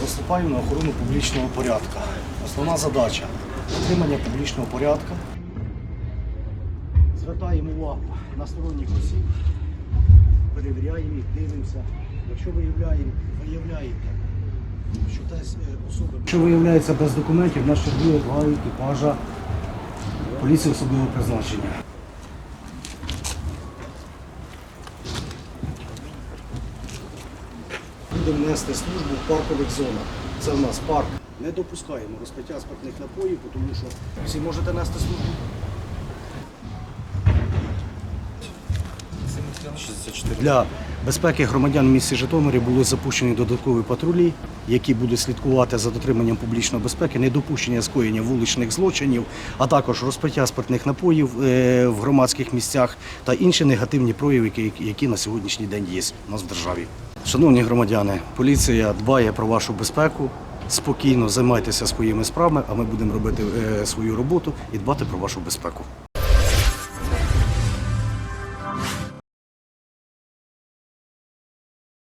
виступаю на охорону публічного порядку. Основна задача отримання публічного порядку. Звертаємо увагу на сторонніх осіб, перевіряємо їх, дивимося. Якщо виявляємо, виявляєте, що та е, особа. Якщо виявляється без документів, нас чергує два екіпажа поліції особливого призначення. Будемо нести службу в паркових зонах. Це в нас парк. Не допускаємо розпиття спиртних напоїв, тому що всі можете нести службу. Для безпеки громадян в місті Житомирі були запущені додаткові патрулі, які будуть слідкувати за дотриманням публічної безпеки, недопущення скоєння вуличних злочинів, а також розпиття спиртних напоїв е, в громадських місцях та інші негативні прояви, які- на сьогоднішній день є у нас в державі. Шановні громадяни, поліція дбає про вашу безпеку. Спокійно займайтеся своїми справами, а ми будемо робити е, свою роботу і дбати про вашу безпеку.